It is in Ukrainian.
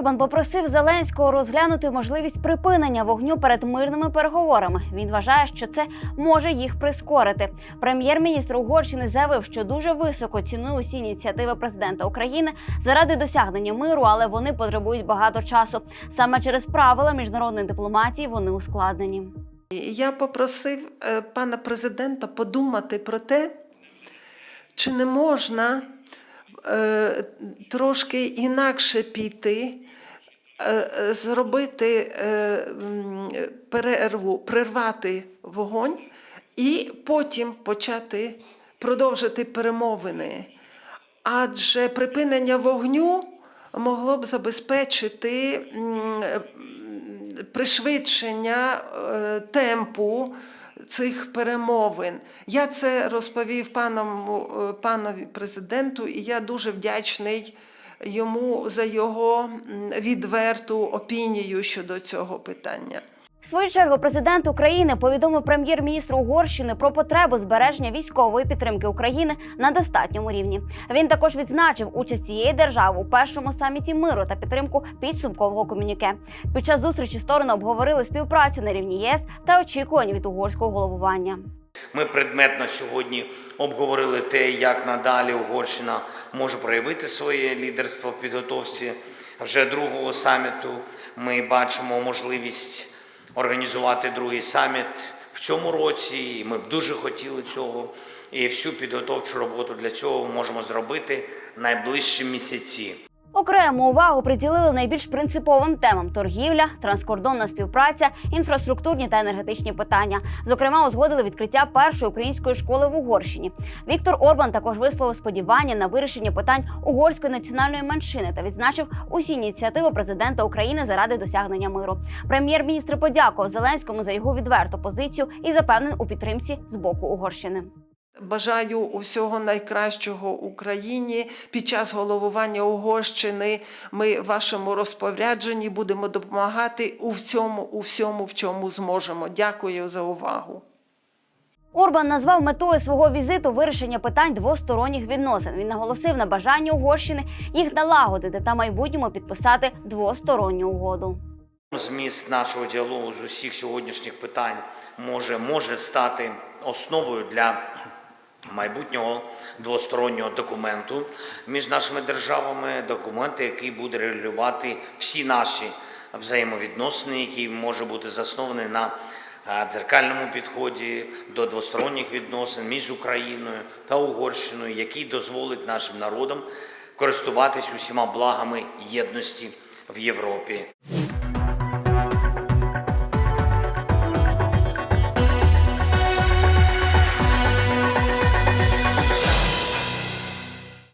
Орбан попросив Зеленського розглянути можливість припинення вогню перед мирними переговорами. Він вважає, що це може їх прискорити. Прем'єр-міністр Угорщини заявив, що дуже високо цінує усі ініціативи президента України заради досягнення миру, але вони потребують багато часу. Саме через правила міжнародної дипломатії вони ускладнені. Я попросив е, пана президента подумати про те, чи не можна е, трошки інакше піти, зробити е, перерву, прервати вогонь і потім почати продовжити перемовини. Адже припинення вогню могло б забезпечити е, пришвидшення е, темпу цих перемовин. Я це розповів паному, е, панові президенту, і я дуже вдячний йому за його відверту опінію щодо цього питання. В свою чергу президент України повідомив прем'єр-міністру Угорщини про потребу збереження військової підтримки України на достатньому рівні. Він також відзначив участь цієї держави у першому саміті миру та підтримку підсумкового комюніке. Під час зустрічі сторони обговорили співпрацю на рівні ЄС та очікування від угорського головування. Ми предметно сьогодні обговорили те, як надалі Угорщина може проявити своє лідерство в підготовці вже другого саміту. Ми бачимо можливість організувати другий саміт в цьому році. і Ми б дуже хотіли цього. І всю підготовчу роботу для цього можемо зробити найближчі місяці. Окрему увагу приділили найбільш принциповим темам: торгівля, транскордонна співпраця, інфраструктурні та енергетичні питання. Зокрема, узгодили відкриття першої української школи в Угорщині. Віктор Орбан також висловив сподівання на вирішення питань угорської національної меншини та відзначив усі ініціативи президента України заради досягнення миру. Прем'єр-міністр подякував Зеленському за його відверту позицію і запевнений у підтримці з боку Угорщини. Бажаю усього найкращого Україні. Під час головування Угорщини ми в вашому розпорядженні будемо допомагати у всьому, у всьому, в чому зможемо. Дякую за увагу. Орбан назвав метою свого візиту вирішення питань двосторонніх відносин. Він наголосив на бажанні Угорщини їх налагодити та майбутньому підписати двосторонню угоду. Зміст нашого діалогу з усіх сьогоднішніх питань може, може стати основою для майбутнього двостороннього документу між нашими державами, документу, який буде регулювати всі наші взаємовідносини, який може бути заснований на е, дзеркальному підході до двосторонніх відносин між Україною та Угорщиною, який дозволить нашим народам користуватись усіма благами єдності в Європі.